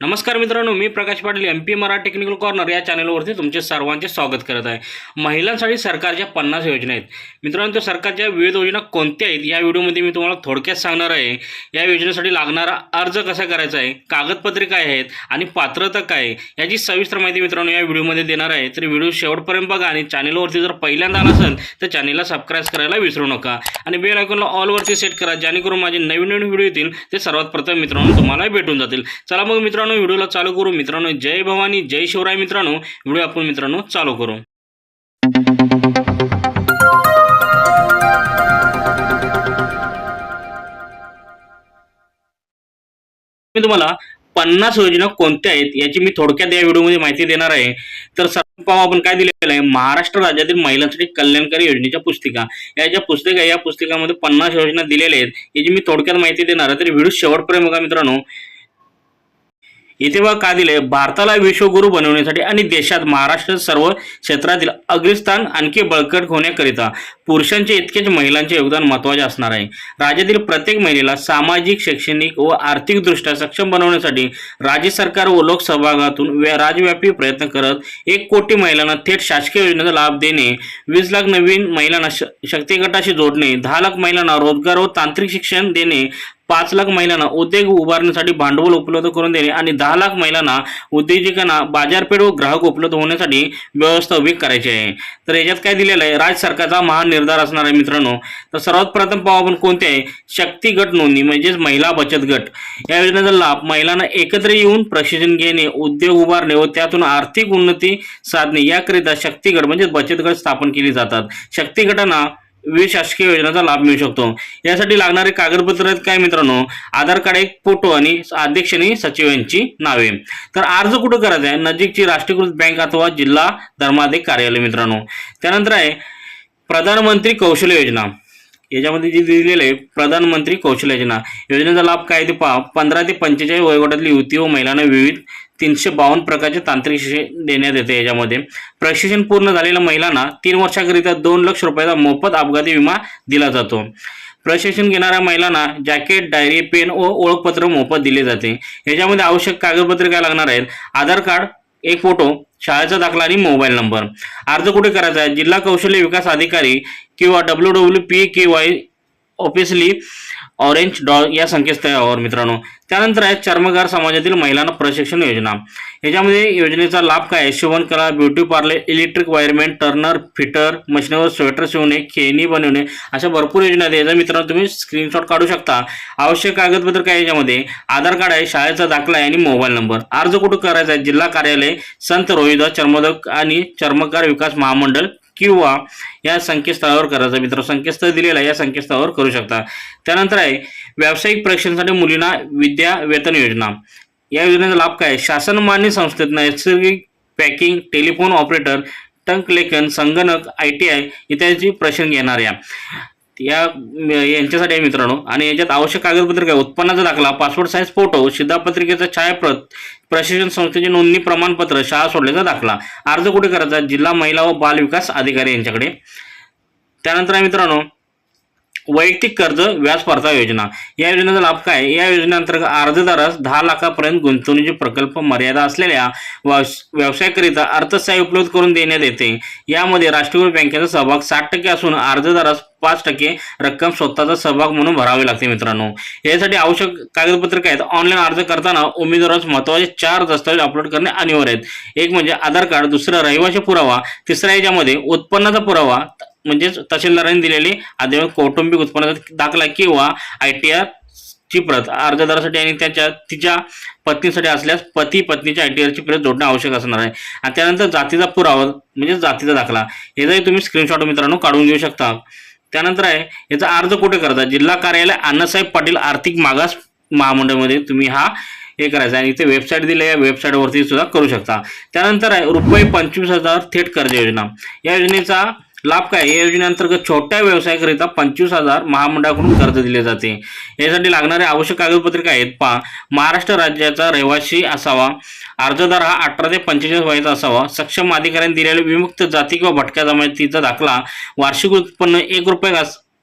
नमस्कार मित्रांनो मी Prakash Patil M P Marathi technical corner या चॅनलवरती तुमचे सर्वांचे स्वागत करत आहे. महिलांसाठी सरकारच्या पन्नास योजना आहेत मित्रांनो त्या सरकारच्या विविध योजना कोणत्या आहेत या व्हिडिओमध्ये मी तुम्हाला थोडक्यात सांगणार आहे. या योजनेसाठी लागणारा अर्ज कसा करायचा आहे कागदपत्रे काय आहेत आणि पात्रता काय आहे याची सविस्तर माहिती मित्रांनो या व्हिडिओमध्ये देणार आहे. तर व्हिडिओ शेवटपर्यंत बघा आणि चॅनलवरती जर पहिल्यांदा आला असेल तर चॅनलला सबस्क्राईब करायला विसरू नका. आणि बेल आयकॉनला ऑलवरती सेट करा जेणेकरून माझे नवीन नवीन व्हिडिओ येतील ते सर्वात प्रथम मित्रांनो तुम्हाला भेटून जातील. चला मग मित्रांनो व्हिडिओला चालू करू. मित्रांनो जय भवानी जय शिवराय मित्रांनो. व्हिडिओ आपण मित्रांनो चालू करू. मी तुम्हाला पन्नास योजना कोणत्या आहेत याची मी थोडक्यात या व्हिडिओमध्ये माहिती देणार आहे. तर सर्वप्रथम आपण काय दिलेलं आहे. महाराष्ट्र राज्यातील महिलांसाठी कल्याणकारी योजनेच्या पुस्तिका. या ज्या पुस्तिका या पुस्तिकामध्ये पन्नास योजना दिलेल्या आहेत याची मी थोडक्यात माहिती देणार आहे. तर व्हिडिओ शेवटपर्यंत बघा मित्रांनो. इथे बघा का दिले भारताला विश्वगुरू बनवण्यासाठी आणि देशात महाराष्ट्र सर्व क्षेत्रातील अग्रस्थान आणखी बळकट होण्याकरिता पुरुषांचे इतकेच महिलांचे योगदान महत्त्वाचे असणार आहे. राज्यातील प्रत्येक महिलेला सामाजिक शैक्षणिक व आर्थिकदृष्ट्या सक्षम बनवण्यासाठी राज्य सरकार व लोकसहभागातून व्या- राज्यव्यापी प्रयत्न करत एक कोटी महिलांना थेट शासकीय योजनेचा लाभ देणे वीस लाख नवीन महिलांना श शक्ती गटाशी जोडणे दहा लाख महिलांना रोजगार व तांत्रिक शिक्षण देणे पाच लाख महिलांना उद्योग उभारण्यासाठी भांडवल उपलब्ध करून देणे आणि दहा लाख महिलांना उद्योजकांना बाजारपेठ व ग्राहक उपलब्ध होण्यासाठी व्यवस्था उभी करायची आहे. तर याच्यात काय दिलेलं आहे? राज्य सरकारचा महान निर्धार असणार आहे मित्रांनो. तर सर्वात प्रथम पाहू आपण कोणते आहे? शक्ती गट नोंदणी म्हणजेच महिला बचत गट. या योजनेचा लाभ महिलांना एकत्र येऊन प्रशिक्षण घेणे उद्योग उभारणे व त्यातून आर्थिक उन्नती साधणे याकरिता शक्ती गट म्हणजेच बचत गट स्थापन केली जातात. शक्ती गटांना विविध शासकीय योजनांचा लाभ मिळू शकतो. यासाठी लागणारे कागदपत्र आहेत काय मित्रांनो? आधार कार्ड एक फोटो आणि अध्यक्ष आणि सचिव यांची नावे. तर अर्ज कुठं करायचा आहे? नजीकची राष्ट्रीयकृत बँक अथवा जिल्हा धर्माधिक कार्यालय मित्रांनो. त्यानंतर आहे प्रधानमंत्री कौशल्य योजना. याच्यामध्ये जी दिलेली आहे प्रधानमंत्री कौशल्य योजना. योजनेचा लाभ काय ते पहा. पंधरा ते पंचेचाळीस वयोगटातली युवती व महिलांना विविध तीनशे बावन्न प्रकारचे तांत्रिक शिक्षण देण्यात येते याच्यामध्ये. प्रशिक्षण पूर्ण झालेल्या महिलांना तीन वर्षाकरिता दोन लक्ष रुपयाचा मोफत अपघाती विमा दिला जातो. प्रशिक्षण घेणाऱ्या महिलांना जॅकेट डायरी पेन व ओळखपत्र मोफत दिले जाते. याच्यामध्ये आवश्यक कागदपत्रे काय लागणार आहेत? आधार कार्ड एक फोटो शाळेचा दाखला आणि मोबाईल नंबर. अर्ज कुठे करायचा आहे? जिल्हा कौशल्य विकास अधिकारी किंवा W W P K Y officially orange dot या संकेतस्थळावर मित्रांनो. त्यानंतर आहे चर्मगार समाजातील महिलांना प्रशिक्षण योजना. याच्यामध्ये योजनेचा लाभ काय? आहे शिवणकला beauty parlour electric wireman turner fitter मशीनवर स्वेटर शिवणे खेळणी बनवणे अशा भरपूर योजना आहेत. याचा मित्रांनो तुम्ही स्क्रीनशॉट काढू शकता. आवश्यक कागदपत्र काय याच्यामध्ये? आधार कार्ड आहे शाळेचा दाखला आहे आणि मोबाईल नंबर. अर्ज कुठं करायचा आहे? जिल्हा कार्यालय संत रोहिदास चर्मोदक आणि चर्मकार विकास महामंडळ. किंवा या संकेतस्थळावर करायचं मित्र संकेतस्थळ दिलेलं आहे. या संकेतस्थळावर करू शकता. त्यानंतर आहे व्यावसायिक प्रशिक्षणासाठी मुलींना विद्या वेतन योजना. या योजनेचा लाभ काय? शासन मान्य संस्थेत नैसर्गिक पॅकिंग टेलिफोन ऑपरेटर टंकलेखन संगणक आय टी आय इत्यादीची प्रशिक्षण घेणाऱ्या. या यांच्यासाठी आहे मित्रांनो. आणि याच्यात आवश्यक कागदपत्र काय? उत्पन्नाचा दाखला पासपोर्ट साईज फोटो शिधापत्रिकेचा छायाप्रत प्रशिक्षण संस्थेचे नोंदणी प्रमाणपत्र शाळा सोडल्याचा दाखला अर्ज कुठे करायचा? जिल्हा महिला व बाल विकास अधिकारी यांच्याकडे. त्यानंतर आहे मित्रांनो वैयक्तिक कर्ज व्याज परतावा योजना. या योजनेचा लाभ काय? या योजनेअंतर्गत अर्जदारास दहा लाखापर्यंत गुंतवणुकीचे प्रकल्प मर्यादा असलेल्या व्यवसायाकरिता अर्थसहाय्य उपलब्ध करून देण्यात येते. यामध्ये राष्ट्रीय बँकेचा सहभाग साठ टक्के असून अर्जदारास पाच टक्के रक्कम स्वतःचा सहभाग म्हणून भरावी लागते मित्रांनो. यासाठी आवश्यक कागदपत्र काय आहेत. ऑनलाईन अर्ज करताना उमेदवारास महत्त्वाचे चार दस्तावेज अपलोड करणे अनिवार्य आहेत. एक म्हणजे आधार कार्ड दुसरा रहिवासी पुरावा तिसरा याच्यामध्ये उत्पन्नाचा पुरावा म्हणजेच तहसीलदारांनी दिलेली आधी कौटुंबिक उत्पन्नाचा दाखला किंवा आय टी आर ची प्रत. अर्जदारासाठी आणि त्याच्या तिच्या पत्नीसाठी असल्यास पती पत्नीच्या आय टी आरची प्रत जोडणं आवश्यक असणार आहे. आणि त्यानंतर जातीचा पुरावा म्हणजे जातीचा दाखला. याचाही तुम्ही स्क्रीनशॉट मित्रांनो काढून घेऊ शकता. त्यानंतर आहे याचा अर्ज कुठे करता? जिल्हा कार्यालय अण्णासाहेब पाटील आर्थिक मागास महामंडळामध्ये तुम्ही हा हे करायचं आणि इथे वेबसाईट दिली आहे. या वेबसाईटवरती सुद्धा करू शकता. त्यानंतर आहे रुपये पंचवीस हजार थेट कर्ज योजना. या योजनेचा लाभ काय? या योजनेअंतर्गत छोट्या व्यवसायाकरिता पंचवीस हजार महामंडळाकडून कर्ज दिले जाते. यासाठी लागणारे आवश्यक कागदपत्रे काय आहेत? पहा महाराष्ट्र राज्याचा रहिवासी असावा अर्जदार हा अठरा ते पंचेचाळीस वयाचा असावा सक्षम अधिकाऱ्यांनी दिलेल्या विमुक्त जाती किंवा भटक्या जमातीचा दाखला वार्षिक उत्पन्न एक रुपये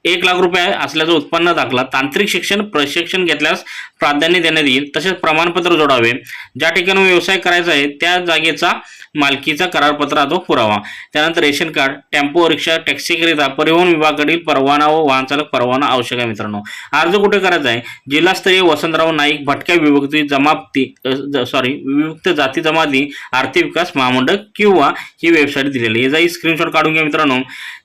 एक लाख रुपये असल्याचं उत्पन्न दाखला. तांत्रिक शिक्षण प्रशिक्षण घेतल्यास प्राधान्य देण्यात येईल. तसेच प्रमाणपत्र जोडावे. ज्या ठिकाणी व्यवसाय करायचा आहे त्या जागेचा मालकीचा करारपत्र तो पुरावा. त्यानंतर रेशन कार्ड टेम्पो रिक्षा टॅक्सीकरिता परिवहन विभागाकडील परवाना व वाहन चालक परवाना आवश्यक आहे मित्रांनो. अर्ज कुठे करायचा आहे? जिल्हास्तरीय वसंतराव नाईक भटक्या विभक्ती जमाती सॉरी विभक्त जाती जमाती आर्थिक विकास महामंडळ किंवा ही वेबसाईट दिलेली याचाही स्क्रीनशॉट काढून घ्या मित्रांनो.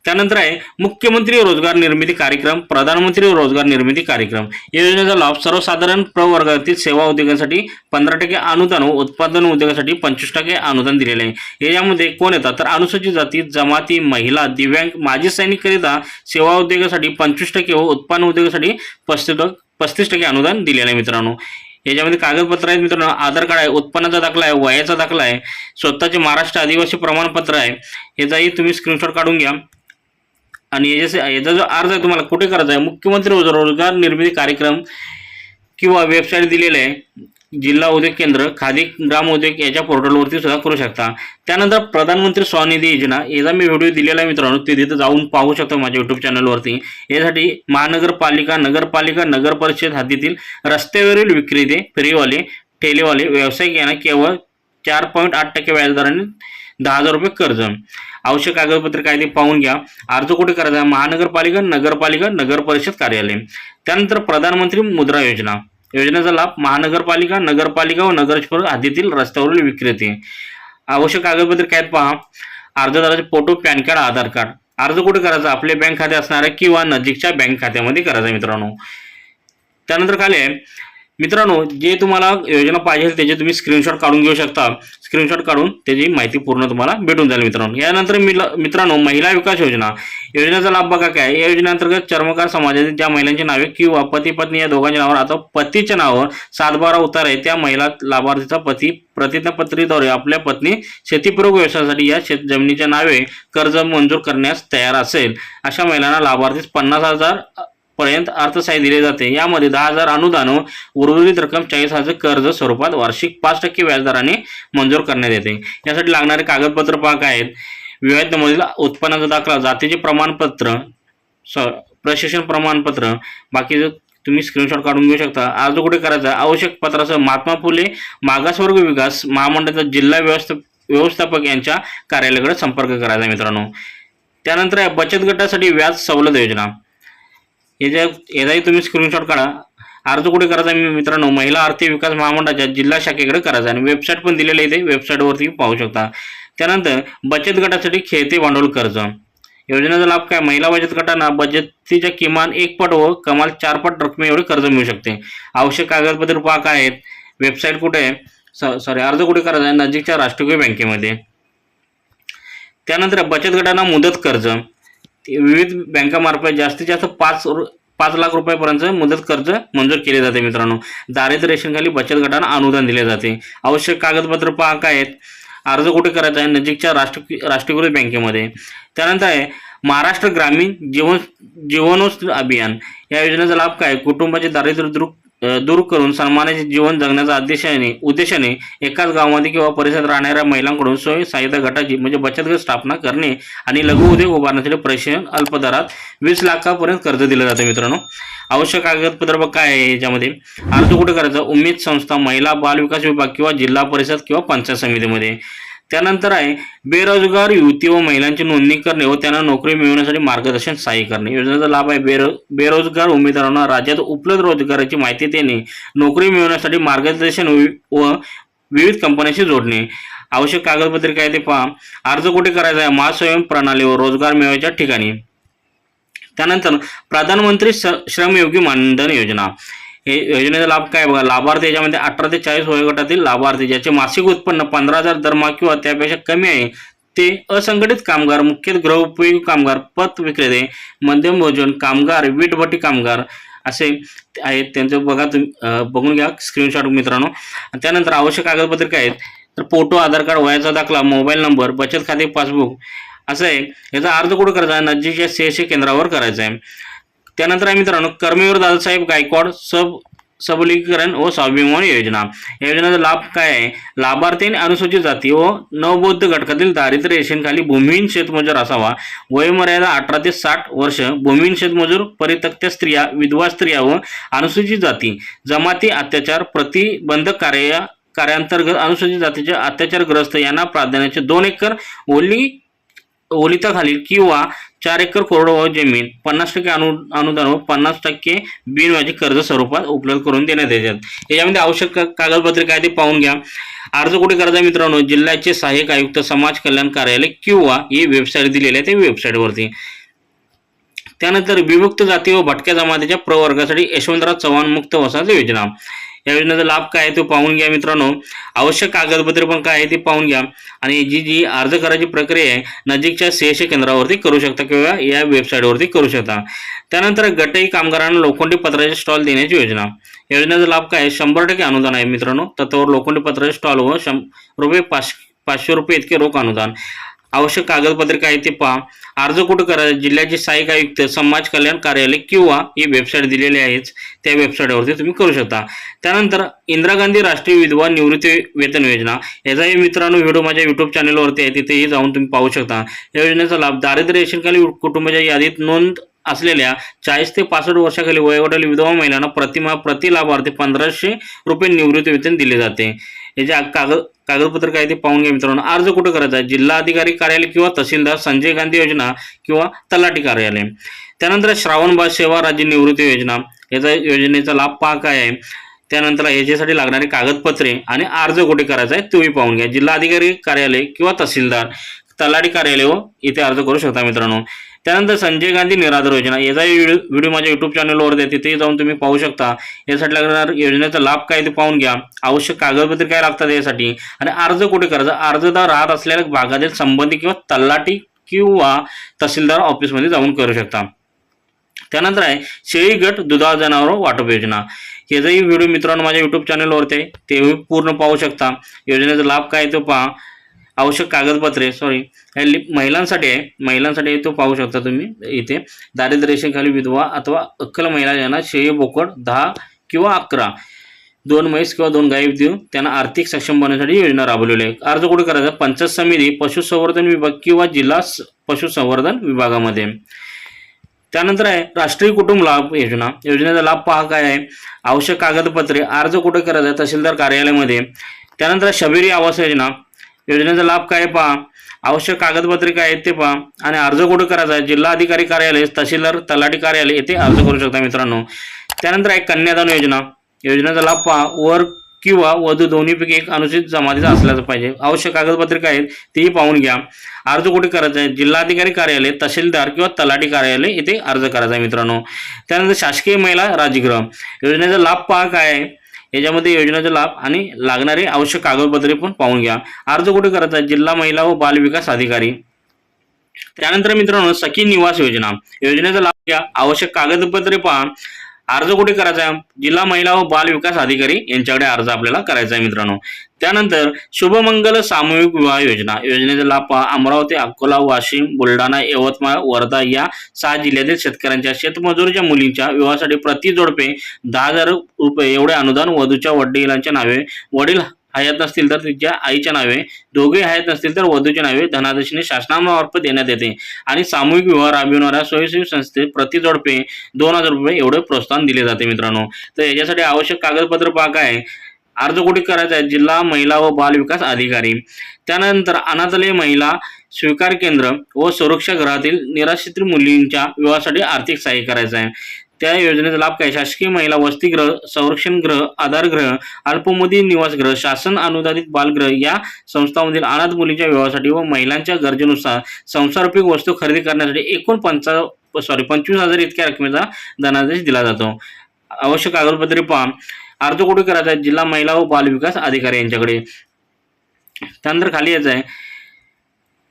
त्यानंतर आहे मुख्यमंत्री रोजगार निर्मिती कार्यक्रम प्रधानमंत्री रोजगार निर्मिती कार्यक्रम. या योजनेचा लाभ सर्वसाधारण प्रवर्गातील सेवा उद्योगांसाठी पंधरा टक्के अनुदान व उत्पादन उद्योगासाठी पंचवीस टक्के अनुदान दिलेले आहे. याच्यामध्ये कोण येतात? तर अनुसूचित जाती जमाती महिला दिव्यांग माजी सैनिककरिता सेवा उद्योगासाठी पंचवीस टक्के व उत्पन्न उद्योगासाठी पस्तीस टक्के पस्तीस टक्के अनुदान दिलेलं आहे मित्रांनो. याच्यामध्ये कागदपत्र आहेत मित्रांनो. आधार कार्ड आहे उत्पन्नाचा दाखला आहे वयाचा दाखला आहे स्वतःचे महाराष्ट्र आदिवासी प्रमाणपत्र आहे. याचाही तुम्ही स्क्रीनशॉट काढून घ्या. आणि याच्या याचा जो अर्ज आहे तुम्हाला कुठे करायचा आहे? मुख्यमंत्री रोज- रोजगार निर्मिती कार्यक्रम किंवा वेबसाईट दिलेलं आहे जिल्हा उद्योग केंद्र खादी ग्राम उद्योग याच्या पोर्टलवरती सुद्धा करू शकता. त्यानंतर प्रधानमंत्री स्वनिधी योजना याचा मी व्हिडिओ दिलेला आहे मित्रांनो ते तिथं जाऊन पाहू शकता माझ्या युट्यूब चॅनलवरती यासाठी महानगरपालिका नगरपालिका नगर परिषद हद्दीतील रस्त्यावरील विक्रेते फेरीवाले ठेलेवाले व्यावसायिक यांना केवळ चार पॉईंट आठ टक्के व्याजदराने दहा हजार रुपये कर्ज. आवश्यक कागदपत्रे काय ते पाहून घ्या. अर्ज कुठे करायचा महानगरपालिका नगरपालिका नगर परिषद कार्यालय. त्यानंतर प्रधानमंत्री मुद्रा योजना. योजनेचा लाभ महानगरपालिका नगरपालिका व नगर हद्दीतील रस्त्यावरील विक्रेते. आवश्यक कागदपत्रे काय आहेत पहा. अर्जदाराचे photo PAN card Aadhaar card. अर्ज कुठे करायचा आपले बँक खाते असणाऱ्या किंवा नजीकच्या बँक खात्यामध्ये करायचा मित्रांनो. त्यानंतर काय आहे मित्रांनो जे तुम्हाला योजना पाहिजे त्याचे तुम्ही स्क्रीनशॉट काढून घेऊ शकता. स्क्रीनशॉट काढून त्याची माहिती पूर्ण तुम्हाला भेटून जाईल मित्रांनो. यानंतर मित्रांनो महिला विकास योजना. योजनेचा लाभ बघा काय? या योजनेअंतर्गत चर्मकार समाजातील ज्या महिलांची नावे किंवा पती पत्नी या दोघांच्या नावावर आता पतीच्या नावावर सातबारा उतार आहे त्या महिला लाभार्थीचा पती प्रतिज्ञापत्रीद्वारे आपल्या पत्नी शेतीपूरक व्यवसायासाठी या शेत जमिनीच्या नावे कर्ज मंजूर करण्यास तयार असेल. अशा महिलांना लाभार्थीस पन्नास हजार पर्यंत अर्थसहाय्य दिले जाते. यामध्ये दहा हजार अनुदान व उर्वरित रक्कम चाळीस हजार कर्ज स्वरूपात वार्षिक पाच टक्के व्याजदराने मंजूर करण्यात येते. यासाठी लागणारे कागदपत्र पाक काय आहेत. विवाहितमधील उत्पन्नाचा दाखला जातीचे प्रमाणपत्र स प्रशिक्षण प्रमाणपत्र बाकीचं तुम्ही स्क्रीनशॉट काढून घेऊ शकता. अर्ज कुठे करायचा? आवश्यक पत्रासह महात्मा फुले मागासवर्ग विकास महामंडळाचा जिल्हा व्यवस्था व्यवस्थापक यांच्या कार्यालयाकडे संपर्क करायचा मित्रांनो. त्यानंतर आहे बचत गटासाठी व्याज सवलत योजना. याच्या याचाही तुम्ही स्क्रीनशॉट काढा अर्ज कुठे करायचा आहे मित्रांनो? महिला आर्थिक विकास महामंडळाच्या जिल्हा शाखेकडे करायचा आहे. आणि वेबसाईट पण दिलेली आहे ते वेबसाईटवरती पाहू शकता. त्यानंतर बचत गटासाठी खेळते भांडवल कर्ज. योजनेचा लाभ काय? महिला बचत गटांना बचतीच्या किमान एक पट व कमाल चार पट रकमे एवढे कर्ज मिळू शकते. आवश्यक कागदपत्र पहा काय आहेत. वेबसाईट कुठे आहे? सॉरी अर्ज कुठे करायचा आहे? नजीकच्या राष्ट्रीय बँकेमध्ये. त्यानंतर बचत गटांना मुदत कर्ज. विविध बँकामार्फत जास्तीत जास्त पाच रु- पाच लाख रुपयापर्यंत मुदत कर्ज मंजूर केले जाते मित्रांनो. दारिद्र्य रेशनखाली बचत गटांना अनुदान दिले जाते. आवश्यक कागदपत्र पहा काय आहेत. अर्ज कुठे करायचा आहे? नजीकच्या राष्ट्र राष्ट्रीयकृत बँकेमध्ये. त्यानंतर आहे महाराष्ट्र ग्रामीण जीवन जीवनोत्सव अभियान. या योजनेचा लाभ काय? कुटुंबाचे दारिद्र्य दूर दूर करून सन्मानाचे जीवन जगण्याचा उद्देशाने उद्देशाने एकाच गावामध्ये किंवा परिसरात राहणाऱ्या महिलांकडून स्वयं सहायता गटाची म्हणजे बचत गट स्थापना करणे आणि लघु उद्योग उभारण्यासाठी प्रशिक्षण अल्प दरात वीस लाखापर्यंत कर्ज दिलं जातं मित्रांनो. आवश्यक कागदपत्र बघ काय आहे याच्यामध्ये. अर्ज कुठे करायचा? उमेद संस्था महिला बाल विकास विभाग किंवा जिल्हा परिषद किंवा पंचायत समितीमध्ये. त्यानंतर आहे बेरोजगार युवती व महिलांची नोंदणी करणे व त्यांना नोकरी मिळवण्यासाठी मार्गदर्शन सहाय्य करणे. योजनेचा लाभ आहे बेरो बेरोजगार उमेदवारांना राज्यात उपलब्ध रोजगाराची माहिती देणे नोकरी मिळवण्यासाठी मार्गदर्शन व विविध कंपन्यांशी जोडणे. आवश्यक कागदपत्रे काय ते पहा. अर्ज कुठे करायचा आहे? महास्वयं प्रणालीवर रोजगार मिळवायच्या ठिकाणी. त्यानंतर प्रधानमंत्री श्रमयोगी मानधन योजना. हे योजनेचा लाभ काय बघा? लाभार्थी याच्यामध्ये अठरा ते चाळीस वयोगटातील लाभार्थी ज्याचे मासिक उत्पन्न पंधरा हजार दरमहा किंवा त्यापेक्षा कमी आहे ते असंघटित कामगार मुख्य गृहोपयोगी कामगार पथ विक्रेते मध्यम भोजन कामगार वीटभट्टी कामगार असे आहेत. त्यांचं बघा तुम्ही बघून घ्या स्क्रीनशॉट मित्रांनो. त्यानंतर आवश्यक कागदपत्रे काय आहेत? तर फोटो आधार कार्ड वयाचा दाखला मोबाईल नंबर बचत खाते पासबुक असं आहे. याचा अर्ज कुठं करायचा? आहे नजीकच्या सीएससी केंद्रावर करायचा आहे. त्यानंतर आहे मित्रांनो कर्मवीर दादासाहेब गायकवाड सब सबलीकरण व स्वाभिमान योजना. या योजनेचा लाभ काय आहे? लाभार्थी आणि अनुसूचित जाती व नवबौद्ध घटकातील दारिद्र्य रेषेखाली भूमिहीन शेतमजूर असावा. वयमर्यादा अठरा ते साठ वर्ष भूमिहीन शेतमजूर परित्यक्त्या स्त्रिया विधवा स्त्रिया व अनुसूचित जाती. जमाती अत्याचार प्रतिबंधक कार्य कार्यांतर्गत अनुसूचित जातीचे अत्याचारग्रस्त यांना प्राधान्याचे दोन एकर ओली ओलिताखालील किंवा चार एकर कोरडवाहू जमीन पन्नास टक्के अनु अनुदान व पन्नास टक्के बिनव्याजी कर्ज स्वरूपात उपलब्ध करून देण्यात येतात. याच्यामध्ये आवश्यक कागदपत्रे काय ते पाहून घ्या. अर्ज कुठे करायचा मित्रांनो? जिल्ह्याचे सहाय्यक आयुक्त समाज कल्याण कार्यालय किंवा ही वेबसाईट दिलेली आहे त्या वेबसाईटवरती त्यानंतर विमुक्त जाती व भटक्या जमातीच्या प्रवर्गासाठी यशवंतराव चव्हाण मुक्त वसाहत योजना. या योजनेचा लाभ काय आहे तो पाहून घ्या मित्रांनो. आवश्यक कागदपत्रे पण काय आहे ते पाहून घ्या. आणि जी जी अर्ज करायची प्रक्रिया आहे नजीकच्या सीएससी केंद्रावरती करू शकता किंवा या वेबसाईटवरती करू शकता. त्यानंतर गटई कामगारांना लोखंडी पत्राचे स्टॉल देण्याची योजना. या योजनेचा लाभ काय आहे? शंभर टक्के अनुदान आहे मित्रांनो. तत्वावर लोखंडी पत्राचे स्टॉल व शं रुपये पाच पाचशे रुपये इतके रोख अनुदान. आवश्यक कागदपत्रे काय ते पहा. अर्ज कुठं करा जिल्ह्याचे सहाय्यक आयुक्त समाज कल्याण कार्यालय किंवा ही वेबसाईट दिलेली आहेच त्या वेबसाईटवरती तुम्ही करू शकता. त्यानंतर इंदिरा गांधी राष्ट्रीय विधवा निवृत्ती वेतन योजना. याचाही मित्रांनो व्हिडिओ माझ्या युट्यूब चॅनलवरती आहे. तिथेही जाऊन तुम्ही पाहू शकता. या योजनेचा लाभ दारिद्र्य रेशनखाली कुटुंबाच्या यादीत नोंद असलेल्या चाळीस ते पासष्ट वर्षाखाली वयोगटातील विधवा महिलांना प्रतिमा प्रति लाभार्थी पंधराशे रुपये निवृत्ती वेतन दिले जाते. याचे कागद कागदपत्र काय ते पाहून घ्या मित्रांनो. अर्ज कुठं करायचा? आहे जिल्हा अधिकारी कार्यालय किंवा तहसीलदार संजय गांधी योजना किंवा तलाठी कार्यालय. त्यानंतर श्रावणबाद सेवा राज्य निवृत्ती योजना. याचा योजनेचा लाभ पहा काय आहे. त्यानंतर याच्यासाठी लागणारी कागदपत्रे आणि अर्ज कुठे करायचा आहे तुम्ही पाहून घ्या. जिल्हा अधिकारी कार्यालय किंवा तहसीलदार तलाठी कार्यालय व इथे अर्ज करू शकता मित्रांनो. त्यानंतर संजय गांधी निराधार योजना. याचाही व्हिडिओ व्हिडिओ माझ्या युट्यूब चॅनलवर द्या तिथेही जाऊन तुम्ही पाहू शकता. यासाठी लागणार योजनेचा लाभ काय ते पाहून घ्या. आवश्यक कागदपत्रे काय लागतात यासाठी? आणि अर्ज कुठे करायचा? अर्जदार राहत असलेल्या भागातील संबंधित किंवा तलाठी किंवा तहसीलदार ऑफिसमध्ये जाऊन करू शकता. त्यानंतर आहे शेळी गट दुधाळ जनावर वाटप योजना. याचाही व्हिडिओ मित्रांनो माझ्या युट्यूब चॅनलवरती आहे तेही पूर्ण पाहू शकता. योजनेचा लाभ काय तो पहा. आवश्यक कागदपत्रे सॉरी हे महिलांसाठी आहे. महिलांसाठी तो पाहू शकता तुम्ही इथे. दारिद्र्य रेषेखाली विधवा अथवा अक्कल महिला यांना शेय बोकड दहा किंवा अकरा दोन म्हैस किंवा दोन गाई देऊन त्यांना आर्थिक सक्षम बनवण्यासाठी योजना राबवलेली आहे. अर्ज कुठे करायचा? पंचायत समिती पशुसंवर्धन विभाग किंवा जिल्हा पशुसंवर्धन विभागामध्ये. त्यानंतर आहे राष्ट्रीय कुटुंब लाभ योजना. योजनेचा लाभ पहा काय आहे. आवश्यक कागदपत्रे अर्ज कुठे करायचा? तहसीलदार कार्यालयामध्ये. त्यानंतर शबेरी आवास योजना. योजनेचा लाभ काय पहा? आवश्यक कागदपत्रे काय आहेत ते पहा. आणि अर्ज कुठे करायचा आहे? जिल्हा अधिकारी कार्यालय तहसीलदार तलाठी कार्यालय येथे अर्ज करू शकता मित्रांनो. त्यानंतर आहे कन्यादान योजना. योजनेचा लाभ पहा. वर किंवा वधू दोन्हीपैकी एक अनुसूचित जमातीचा असल्याचं पाहिजे. आवश्यक कागदपत्रे काय आहेत तेही पाहून घ्या. अर्ज कुठे करायचा आहे? जिल्हाधिकारी कार्यालय तहसीलदार किंवा तलाठी कार्यालय येथे अर्ज करायचा आहे मित्रांनो. त्यानंतर शासकीय महिला राजगृह योजनेचा लाभ पहा काय आहे? याच्यामध्ये योजनेचा लाभ आणि लागणारे आवश्यक कागदपत्रे पण पाहून घ्या. अर्ज कुठे करायचा? जिल्हा महिला व बाल विकास अधिकारी. त्यानंतर मित्रांनो सखी निवास योजना. योजनेचा लाभ घ्या. आवश्यक कागदपत्रे पहा. अर्ज कुठे करायचा आहे? जिल्हा महिला व बाल विकास अधिकारी यांच्याकडे अर्ज आपल्याला करायचा आहे मित्रांनो. त्यानंतर शुभमंगल सामूहिक विवाह योजना. योजनेचा लाभ पहा. अमरावती अकोला वाशिम बुलढाणा यवतमाळ वर्धा या सहा जिल्ह्यातील शेतकऱ्यांच्या शेतमजुरीच्या मुलींच्या विवाहासाठी प्रति जोडपे दहा हजार रुपये. एवढे अनुदान वधूच्या वडिलांच्या नावे. वडील हयात नसतील तर तिच्या आईच्या नावे दोघे हयात नसतील तर वधूच्या नावे धनादेशने शासनामार्फत देण्यात येते. आणि सामूहिक विवाह राबविणाऱ्या स्वयंसेवी संस्थेत प्रतिजोडपे दोन हजार रुपये एवढे प्रोत्साहन दिले जाते मित्रांनो. तर याच्यासाठी आवश्यक कागदपत्र पहा काय आहे? अर्ज कुठे करायचा आहे? जिल्हा महिला व बाल विकास अधिकारी. त्यानंतर अनाथालय महिला स्वीकार केंद्र व सुरक्षा गृहातील निराश्रित मुलींच्या विवाहासाठी आर्थिक सहाय्य करायचं आहे. त्या योजनेचा लाभ काय? शासकीय महिला वसतिगृह संरक्षण गृह आधारगृह अल्पमुदती निवासगृह शासन अनुदानित बालगृह या संस्थांमधील अनाथ मुलींच्या विवाहासाठी व महिलांच्या गरजेनुसार संसारोपयोगी वस्तू खरेदी करण्यासाठी एकूण पंचा सॉरी पंचवीस हजार इतक्या रकमेचा धनादेश दिला जातो. आवश्यक कागदपत्रे पहा. अर्ज कुठे करायचा आहे जिल्हा महिला व बाल विकास अधिकारी यांच्याकडे. त्यानंतर खाली यायचं आहे.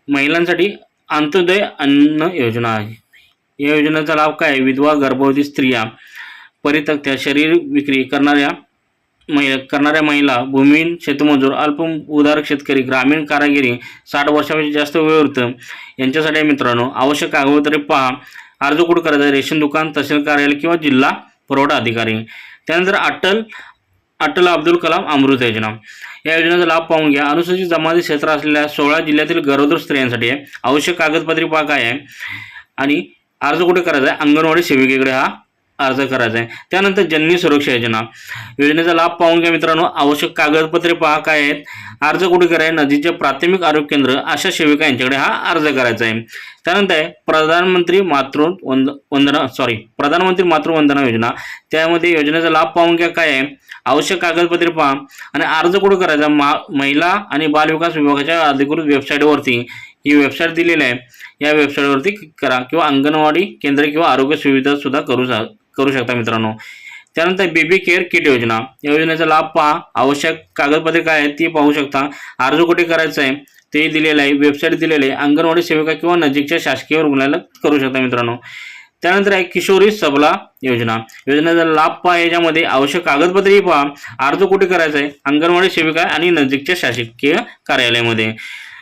महिलांसाठी अंत्योदय अन्न योजना आहे. या योजनेचा लाभ काय? आहे? विधवा गर्भवती स्त्रिया परित्यक्त्या शरीर विक्री करणाऱ्या महिला करणाऱ्या महिला भूमिहीन शेतमजूर अल्प उदारक शेतकरी ग्रामीण कारागिरी साठ वर्षापेक्षा जास्त वयोवृत्त यांच्यासाठी मित्रांनो आवश्यक कागदपत्रे पहा. अर्ज कुठं करायचा? रेशन दुकान तहसील कार्यालय किंवा जिल्हा पुरवठा अधिकारी. त्यानंतर अटल अटल अब्दुल कलाम अमृत योजना. या योजनेचा लाभ पाहून घ्या. अनुसूचित जमाती क्षेत्र असलेल्या सोळा जिल्ह्यातील गरोदर स्त्रियांसाठी आवश्यक कागदपत्रे पहा काय आहे. आणि अर्ज कुठे करायचा आहे? अंगणवाडी सेविकेकडे हा अर्ज करायचा आहे. त्यानंतर जननी सुरक्षा योजना. योजनेचा लाभ पाहून घ्या मित्रांनो. आवश्यक कागदपत्रे पहा काय आहेत. अर्ज कुठे करायचे नदीचे प्राथमिक आरोग्य केंद्र अशा सेविका यांच्याकडे हा अर्ज करायचा आहे. त्यानंतर आहे प्रधानमंत्री मातृ वंद वंदना सॉरी प्रधानमंत्री मातृवंदना योजना. त्यामध्ये योजनेचा लाभ पाहून घ्या काय आहे. आवश्यक कागदपत्रे पहा. आणि अर्ज कुठे करायचा मा महिला आणि बालविकास विभागाच्या अधिकृत वेबसाईटवरती ही वेबसाईट दिलेली आहे. या वेबसाईटवरती करा किंवा अंगणवाडी केंद्र किंवा आरोग्य सुविधा सुद्धा करू करू शकता मित्रांनो. त्यानंतर बेबी केअर किट योजना. या योजनेचा लाभ पहा. आवश्यक कागदपत्रे काय आहेत ती पाहू शकता. अर्ज कुठे करायचं आहे ते दिलेलं आहे. वेबसाईट दिलेली आहे. अंगणवाडी सेविका किंवा नजीकच्या शासकीय रुग्णालयात करू शकता मित्रांनो. त्यानंतर आहे किशोरी सबला योजना. योजनेचा लाभ पहा. याच्यामध्ये आवश्यक कागदपत्रेही पहा. अर्ज कुठे करायचा आहे? अंगणवाडी सेविका आणि नजीकच्या शासकीय कार्यालयामध्ये.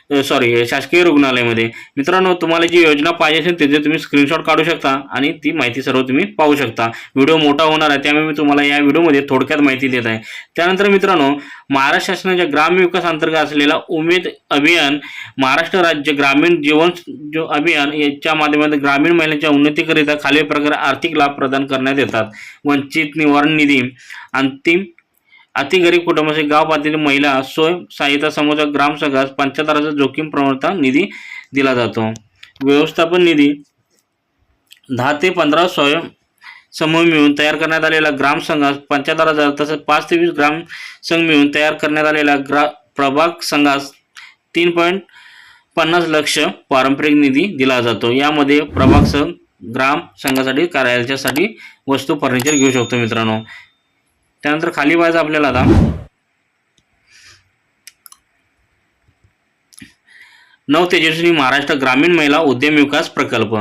सॉरी शासकीय रुग्णालयामध्ये. मित्रांनो तुम्हाला जी योजना पाहिजे असेल त्याचे तुम्ही स्क्रीनशॉट काढू शकता आणि ती माहिती सर्व तुम्ही पाहू शकता. व्हिडिओ मोठा होणार आहे त्यामुळे मी तुम्हाला या व्हिडिओमध्ये थोडक्यात माहिती देत आहे. त्यानंतर मित्रांनो महाराष्ट्र शासनाच्या ग्रामविकास अंतर्गत असलेला उमेद अभियान महाराष्ट्र राज्य ग्रामीण जीवन जो अभियान याच्या माध्यमातून ग्रामीण महिलांच्या उन्नतीकरिता खालील प्रकारे आर्थिक लाभ प्रदान करण्यात येतात. वंचित निवारण निधी अंतिम अतिगरीब कुटुंबाचे गाव पातळीतील महिला स्वयं सहाय्यता समूहाच्या ग्रामसंघास पंच्याहत्तराचा जोखीम प्रवणता निधी दिला जातो. व्यवस्थापन निधी दहा ते पंधरा स्वयं समूह मिळून तयार करण्यात आलेला ग्रामसंघास पंच्याहत्तर हजार तसंच पाच ते वीस ग्राम संघ मिळून तयार करण्यात आलेला ग्रा प्रभाग संघास तीन पॉईंट पन्नास लक्ष पारंपरिक निधी दिला जातो. यामध्ये प्रभाग संघ ग्राम संघासाठी कार्यालयाच्यासाठी वस्तू फर्निचर घेऊ शकतो मित्रांनो. त्यानंतर खाली पाहायचं आपल्याला आता. नव तेजस्वी महाराष्ट्र ग्रामीण महिला उद्यम विकास प्रकल्प.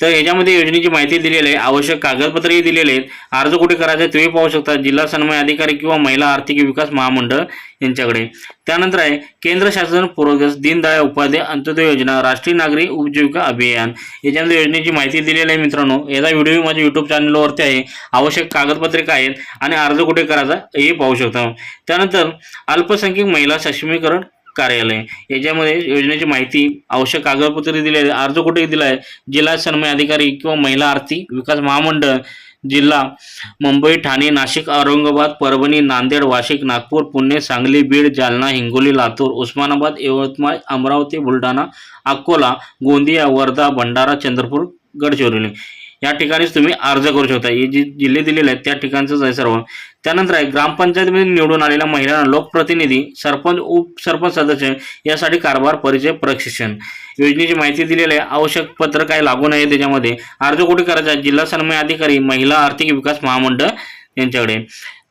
तर याच्यामध्ये योजनेची माहिती दिलेली आहे आवश्यक कागदपत्रही दिलेले आहेत. अर्ज कुठे करायचा आहे तुम्ही पाहू शकता. जिल्हा सन्मय अधिकारी किंवा महिला आर्थिक विकास महामंडळ यांच्याकडे. त्यानंतर आहे केंद्र शासन पुरोगस दीनदयाळ उपाध्याय अंत्योदय योजना राष्ट्रीय नागरी उपजीविका अभियान. याच्यामध्ये योजनेची माहिती दिलेली आहे मित्रांनो. याचा व्हिडिओ माझ्या युट्यूब चॅनलवरती आहे. आवश्यक कागदपत्रे काय आहेत आणि अर्ज कुठे करायचा हे पाहू शकता. त्यानंतर अल्पसंख्याक महिला सक्षमीकरण कार्यालय. याच्यामध्ये योजनेची माहिती आवश्यक कागदपत्रे दिले आहे अर्ज कुठे दिला आहे जिल्हा सन्मय अधिकारी किंवा महिला आर्थिक विकास महामंडळ जिल्हा मुंबई ठाणे नाशिक औरंगाबाद परभणी नांदेड वाशिक नागपूर पुणे सांगली बीड जालना हिंगोली लातूर उस्मानाबाद यवतमाळ अमरावती बुलढाणा अकोला गोंदिया वर्धा भंडारा चंद्रपूर गडचिरोली. या ठिकाणीच तुम्ही अर्ज करू शकता. हे जे जिल्हे दिलेले आहेत त्या ठिकाणचंच आहे सर्व. त्यानंतर आहे ग्रामपंचायतीमध्ये निवडून आलेल्या महिलांना लोकप्रतिनिधी सरपंच उपसरपंच सदस्य यासाठी कारभार परिचय प्रशिक्षण योजनेची माहिती दिलेली आहे. आवश्यक पत्र काय लागू नये त्याच्यामध्ये. अर्ज कुठे करायचा जिल्हा सन्मय अधिकारी महिला आर्थिक विकास महामंडळ यांच्याकडे.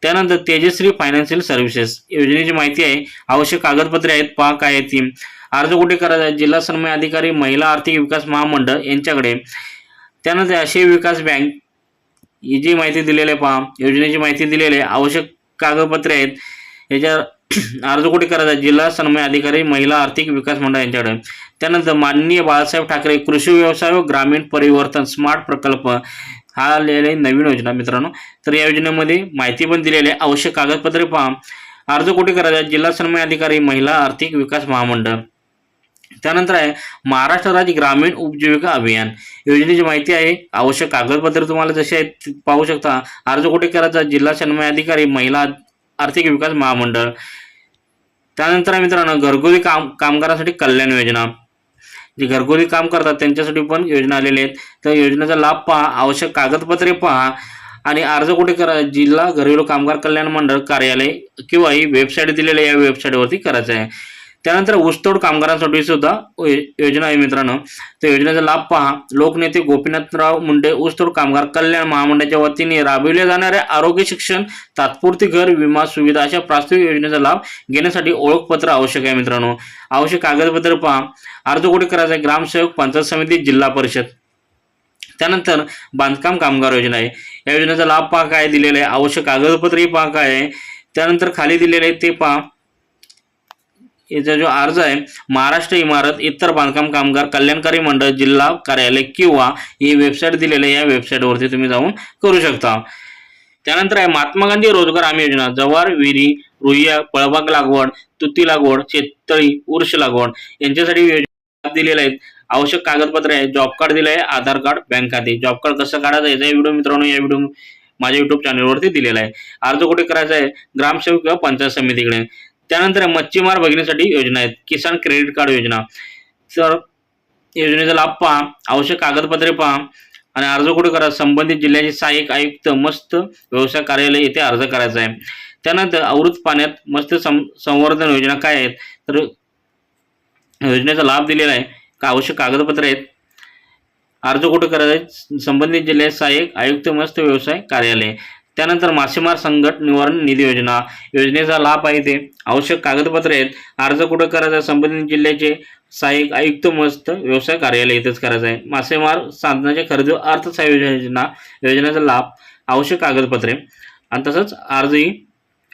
त्यानंतर तेजश्री फायनान्शियल सर्व्हिसेस योजनेची माहिती आहे. आवश्यक कागदपत्रे आहेत पा काय आहेत. ती अर्ज कुठे करायचा आहे? जिल्हा सन्मय अधिकारी महिला आर्थिक विकास महामंडळ यांच्याकडे. त्यानंतर आशिया विकास बँक ही जी माहिती दिलेली आहे पहा योजनेची माहिती दिलेली आहे आवश्यक कागदपत्रे आहेत. याच्या अर्ज कुठे करायचा? जिल्हा सन्मय अधिकारी महिला आर्थिक विकास मंडळ यांच्याकडे. त्यानंतर माननीय बाळासाहेब ठाकरे कृषी व्यवसाय व ग्रामीण परिवर्तन स्मार्ट प्रकल्प. हा आलेला नवीन योजना मित्रांनो. तर या योजनेमध्ये माहिती पण दिलेली आहे. आवश्यक कागदपत्रे पहा. अर्ज कुठे करायचा? जिल्हा सन्मय अधिकारी महिला आर्थिक विकास महामंडळ. त्यानंतर आहे महाराष्ट्र राज्य ग्रामीण उपजीविका अभियान. योजनेची माहिती आहे आवश्यक कागदपत्रे तुम्हाला जसे आहेत पाहू शकता. अर्ज कुठे करायचा? जिल्हा सन्माय अधिकारी महिला आर्थिक विकास महामंडळ. त्यानंतर आहे मित्रांनो घरगुती काम कामगारांसाठी कल्याण योजना. जे घरगुती काम करतात त्यांच्यासाठी पण योजना आलेल्या आहेत. तर योजनेचा लाभ पहा आवश्यक कागदपत्रे पहा. आणि अर्ज कुठे करा जिल्हा घरेलू कामगार कल्याण मंडळ कार्यालय किंवा ही वेबसाईट दिलेली आहे, या वेबसाईटवरती करायचं आहे. त्यानंतर ऊसतोड कामगारांसाठी सुद्धा योजना आहे मित्रांनो. त्या योजनेचा लाभ पहा. लोकनेते गोपीनाथराव मुंडे ऊसतोड कामगार कल्याण महामंडळाच्या वतीने राबविल्या जाणाऱ्या आरोग्य शिक्षण तात्पुरती घर विमा सुविधा अशा प्रास्ताविक योजनेचा लाभ घेण्यासाठी ओळखपत्र आवश्यक आहे मित्रांनो. आवश्यक कागदपत्र पहा. अर्ज कुठे करायचा आहे ग्रामसेवक पंचायत समिती जिल्हा परिषद. त्यानंतर बांधकाम कामगार योजना आहे. या योजनेचा लाभ पहा. काय दिलेला आहे? आवश्यक कागदपत्रही पहा. काय आहे? त्यानंतर खाली दिलेले आहे ते पहा. याचा जो अर्ज आहे महाराष्ट्र इमारत इतर बांधकाम कामगार कल्याणकारी मंडळ जिल्हा कार्यालय किंवा ही वेबसाईट दिलेली या वेबसाईटवरती तुम्ही जाऊन करू शकता. त्यानंतर आहे महात्मा गांधी रोजगार हमी योजना जवार विहिरी रुईया फळबाग लागवड तुती लागवड शेततळी ऊर्ष लागवड यांच्यासाठी योजना दिलेल्या आहेत. आवश्यक कागदपत्र आहे जॉब कार्ड दिलं आहे आधार कार्ड बँक खाते. जॉब कार्ड कसं काढायचं याचा व्हिडिओ मित्रांनो या व्हिडिओ माझ्या युट्यूब चॅनलवरती दिलेला आहे. अर्ज कुठे करायचा आहे? ग्रामसेवक किंवा पंचायत समितीकडे. त्यानंतर मच्छीमार भगिनीसाठी योजना आहेत. किसान क्रेडिट कार्ड योजना. तर योजनेचा लाभ पहा आवश्यक कागदपत्रे पहा आणि अर्ज कुठे करा. संबंधित जिल्ह्याचे सहाय्यक आयुक्त मस्त व्यवसाय कार्यालय येथे अर्ज करायचा आहे. त्यानंतर अवृत पाण्यात मस्त सं संवर्धन योजना काय आहेत? तर योजनेचा लाभ दिलेला आहे. का आवश्यक कागदपत्रे आहेत? अर्ज कुठे करायचा संबंधित जिल्ह्यात सहाय्यक आयुक्त मस्त व्यवसाय कार्यालय. त्यानंतर मासेमार संकट निवारण निधी योजना. योजनेचा लाभ आहे ते. आवश्यक कागदपत्रे आहेत. अर्ज कुठे करायचा? आहे? संबंधित जिल्ह्याचे सहाय्यक आयुक्त मस्त व्यवसाय कार्यालय इथेच करायचं आहे. मासेमार साधनाच्या खरेदी अर्थसहाय्य योजना योजनेचा लाभ आवश्यक कागदपत्रे. आणि तसंच अर्जही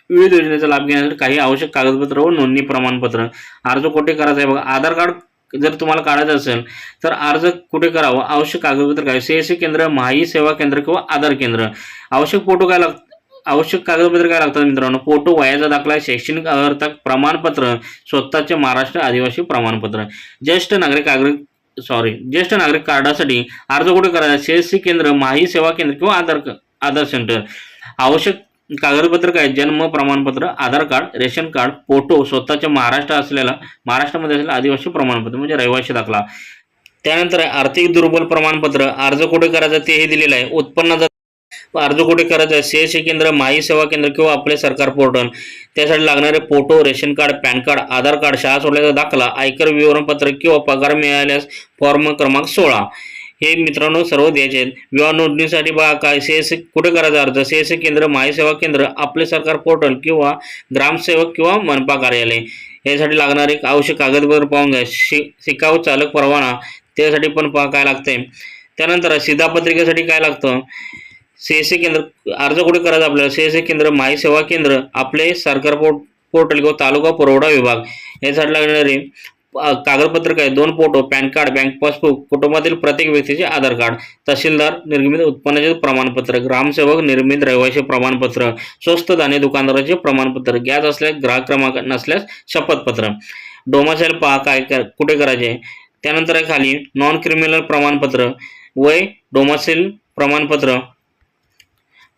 विविध योजनेचा लाभ घेण्यासाठी काही आवश्यक कागदपत्र व नोंदणी प्रमाणपत्र. अर्ज कुठे करायचा आहे बघा. आधार कार्ड जर तुम्हाला काढायचं असेल तर अर्ज कुठे करावं? आवश्यक कागदपत्र काय? सीएससी केंद्र माही सेवा केंद्र किंवा आधार केंद्र. आवश्यक फोटो काय लाग आवश्यक कागदपत्र काय लागतात मित्रांनो? फोटो वयाचा दाखला शैक्षणिक अर्थ प्रमाणपत्र स्वतःचे महाराष्ट्र आदिवासी प्रमाणपत्र. ज्येष्ठ नागरिक नागरिक सॉरी ज्येष्ठ नागरिक कार्डासाठी अर्ज कुठे करायचा? सीएससी केंद्र माही सेवा केंद्र किंवा आधार आधार सेंटर. आवश्यक कागदपत्र काय? जन्म प्रमाणपत्र Aadhaar card ration card photo स्वतःच्या महाराष्ट्र असलेला महाराष्ट्रामध्ये असलेला आदिवासी प्रमाणपत्र म्हणजे रहिवासी दाखला. त्यानंतर आर्थिक दुर्बल प्रमाणपत्र अर्ज कुठे करायचा तेही दिलेलं आहे. उत्पन्नाचा अर्ज कुठे करायचा आहे? सीएससी केंद्र माई सेवा केंद्र किंवा आपले सरकार पोर्टल. त्यासाठी लागणारे photo ration card PAN card Aadhaar card शाळा सोडल्याचा दाखला आयकर विवरणपत्र किंवा पगार मिळाल्यास फॉर्म क्रमांक सोळा. हे मित्रांनो सर्व द्यायचे आहेत. विवाह नोंदणीसाठी बघा काय सीएससी कुठे करायचा अर्ज सीएससी केंद्र माही केंद्र आपले सरकार पोर्टल किंवा ग्रामसेवक किंवा मनपा कार्यालय. यासाठी लागणारे आवश्यक कागदपत्र पाहून घ्या. शि शिकाऊ चालक परवाना त्यासाठी पण पहा काय लागतंय. त्यानंतर शिधापत्रिकेसाठी काय लागतं? सीएससी केंद्र अर्ज कुठे करायचा आपल्याला? सीएससी केंद्र माही सेवा केंद्र आपले सरकार पोर्ट पोर्टल किंवा तालुका पुरवठा विभाग. यासाठी लागणारे कागदपत्र काय? दोन photo PAN card bank passbook कुटुंबातील प्रत्येक व्यक्तीचे आधार कार्ड तहसीलदार निर्मित उत्पन्नाचे प्रमाणपत्र ग्रामसेवक निर्मित रहिवासी प्रमाणपत्र स्वस्त धान्य दुकानदाराचे प्रमाणपत्र गॅस असल्यास ग्राहक क्रमांक नसल्यास शपथपत्र. डोमासेल पहा काय कर- कुठे करायचे? त्यानंतर खाली नॉन क्रिमिनल प्रमाणपत्र वय डोमासेल प्रमाणपत्र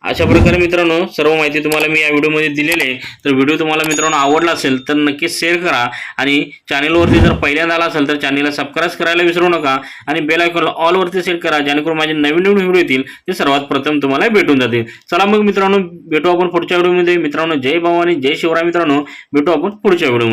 अशा प्रकारे मित्रांनो सर्व माहिती तुम्हाला मी या व्हिडिओमध्ये दिलेली आहे. तर व्हिडिओ तुम्हाला मित्रांनो आवडला असेल तर नक्कीच शेअर करा. आणि चॅनलवरती जर पहिल्यांदा आला असेल तर चॅनलला सबस्क्राईब करायला विसरू नका. आणि बेल आयकॉनला ऑलवरती सेट करा जेणेकरून माझे नवीन नवीन व्हिडिओ येतील ते सर्वात प्रथम तुम्हाला भेटून जातील. चला मग मित्रांनो भेटू आपण पुढच्या व्हिडिओमध्ये. मित्रांनो जय भवानी जय शिवराय मित्रांनो. भेटू आपण पुढच्या व्हिडिओमध्ये.